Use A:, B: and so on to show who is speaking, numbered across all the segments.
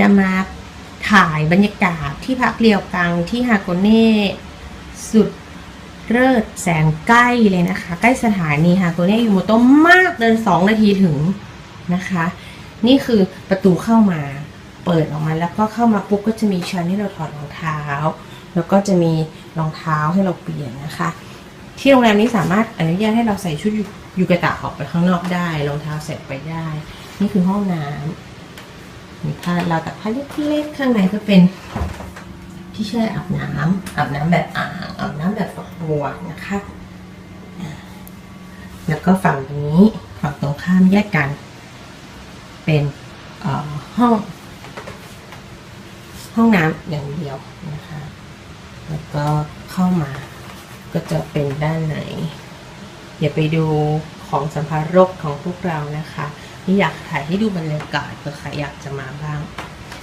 A: จะมาถ่ายบรรยากาศที่พักเรียวกังที่ฮาโกเน่สุดเลิศแสนใกล้เลยนะคะ ใกล้สถานีฮาโกเน่ยูโมโตะมากเดินสองนาทีถึงนะคะ นี่คือประตูเข้ามาเปิดออกมาแล้วก็เข้ามาปุ๊บก็จะมีชั้นให้เราถอดรองเท้า แล้วก็จะมีรองเท้าให้เราเปลี่ยนนะคะ ที่โรงแรมนี้สามารถอนุญาตให้เราใส่ชุดยูกะตะออกไปข้างนอกได้รองเท้าใส่ไปได้ นี่คือห้องน้ำ มีผ้าเราวตักผ้าเล็กๆข้างในก็เป็นที่แช่อาบน้ำอาบน้ำแบบอ่างอาบน้ำแบบฝักบัวนะคะแล้วก็ฝั่งนี้ฝั่งตรงข้ามแยกกัน เป็นห้อง ห้องน้ำอย่างเดียวนะคะ แล้วก็เข้ามาก็จะเป็นด้านไหนอย่าไปดูของสัมภาระของพวกเรานะคะ นี่อยากถ่ายให้ดูบรรยากาศเผื่อใครอยากจะมาบ้าง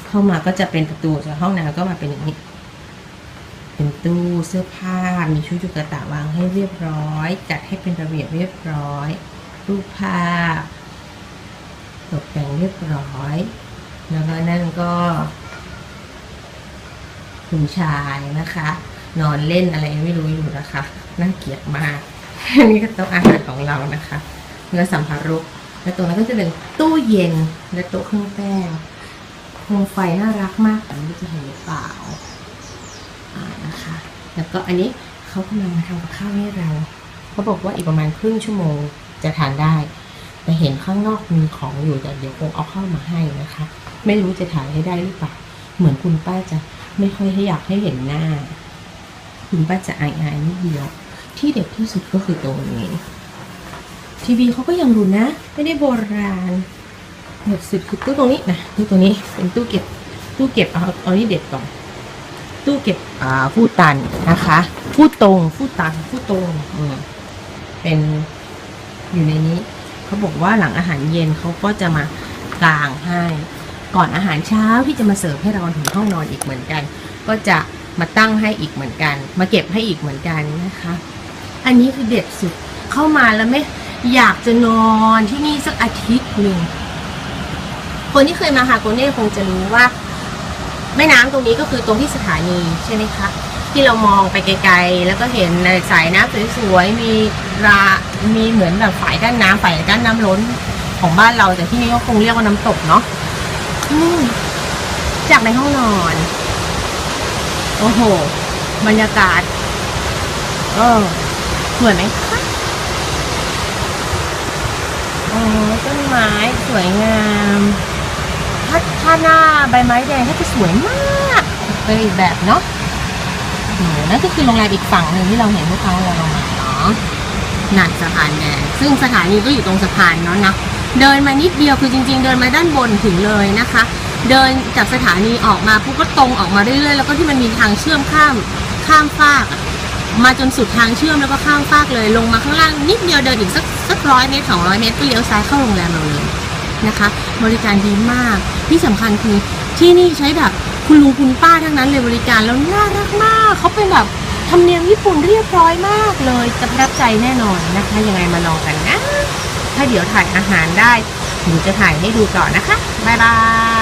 A: เข้ามาก็จะเป็นประตูจากห้องน้ำก็มาเป็นอย่างนี้ เป็นตู้เสื้อผ้ามีชุดจุกตะวางให้เรียบร้อย จัดให้เป็นระเบียบเรียบร้อย รูปภาพตกแต่งเรียบร้อย แล้วก็นั่นก็คุณชายนะคะ นอนเล่นอะไรไม่รู้อยู่นะคะ น่าเกลียดมากนนี้ก็โต๊ะอาหารของเรานะคะเนื้อสัมภาระ แล้วตรงนั้นก็จะเป็นตู้เย็นและโต๊ะเครื่องแป้งโคมไฟน่ารักมากแต่ไม่รู้จะเห็นหรือเปล่าอ่านะคะ แล้วก็อันนี้เขากำลังมาทำกับข้าวให้เราเขาบอกว่าอีกประมาณครึ่งชั่วโมงจะทานได้ แต่เห็นข้างนอกมีของอยู่แต่เดี๋ยวคงเอาเข้ามาให้นะคะ ไม่รู้จะถ่ายให้ได้หรือเปล่าเหมือนคุณป้าจะไม่ค่อยให้อยากให้เห็นหน้า คุณป้าจะอายอายๆนิดเดียวที่เด็ดที่สุดก็คือตรงนี้ ทีวีเขาก็ยังดูนะ ไม่ได้โบราณเด็ดสุดคือตู้ตรงนี้นะตู้ตรงนี้เป็นตู้เก็บตู้เก็บเอาเอานี่เด็ดก่อน ตู้เก็บอ่าฟูดตันนะคะฟูดตรงฟูดตันฟูดตรงอืมเป็นอยู่ในนี้เขาบอกว่าหลังอาหารเย็นเขาก็จะมากางให้ ก่อนอาหารเช้าที่จะมาเสิร์ฟให้เราถึงห้องนอนอีกเหมือนกัน ก็จะมาตั้งให้อีกเหมือนกัน มาเก็บให้อีกเหมือนกันนะคะ อันนี้คือเด็ดสุดเข้ามาแล้วไม่ อยากจะนอนที่นี่สักอาทิตย์หนึ่ง คนที่เคยมาฮาโกเน่คงจะรู้ว่า แม่น้ำตรงนี้ก็คือตรงที่สถานีใช่ไหมคะ ที่เรามองไปไกลๆ แล้วก็เห็นในสายน้ำสวยๆ มีรามีเหมือนแบบฝายด้านน้ำฝายด้านน้ำล้นของบ้านเรา แต่ที่นี่ก็คงเรียกว่าน้ำตกเนาะจากในห้องนอน โอ้โห บรรยากาศ เออสวยไหมคะโอ้ต้นไม้สวยงาม ถ้าถ้าหน้าใบไม้แดงก็จะสวยมากเป็นอีกแบบเนาะนั่นก็คือโรงแรมอีกฝั่งหนึ่งที่เราเห็นพวกเขาเราลงมาเนาะหนัดสะพานแดงซึ่งสถานีก็อยู่ตรงสะพานเนาะนะเดินมานิดเดียวคือจริง ๆ เดินมาด้านบนถึงเลยนะคะ เดินจากสถานีออกมาปุ๊บก็ตรงออกมาเรื่อยๆ แล้วก็ที่มันมีทางเชื่อมข้ามข้ามฟากอะ มาจนสุดทางเชื่อมแล้วก็ข้ามฟากเลยลงมาข้างล่างนิดเดียวเดินอีกสักสักร้อยเมตรสองร้อยเมตรก็เลี้ยวซ้ายเข้าโรงแรมเราเลยนะคะ บริการดีมากที่สำคัญคือที่นี่ใช้แบบคุณลุงคุณป้าทั้งนั้นเลยบริการแล้วน่ารักมากเขาเป็นแบบธรรมเนียมญี่ปุ่นเรียบร้อยมากเลยจะประทับใจแน่นอนนะคะยังไงมาลองกันนะ ถ้าเดี๋ยวถ่ายอาหารได้หนูจะถ่ายให้ดูต่อนะคะบ๊ายบาย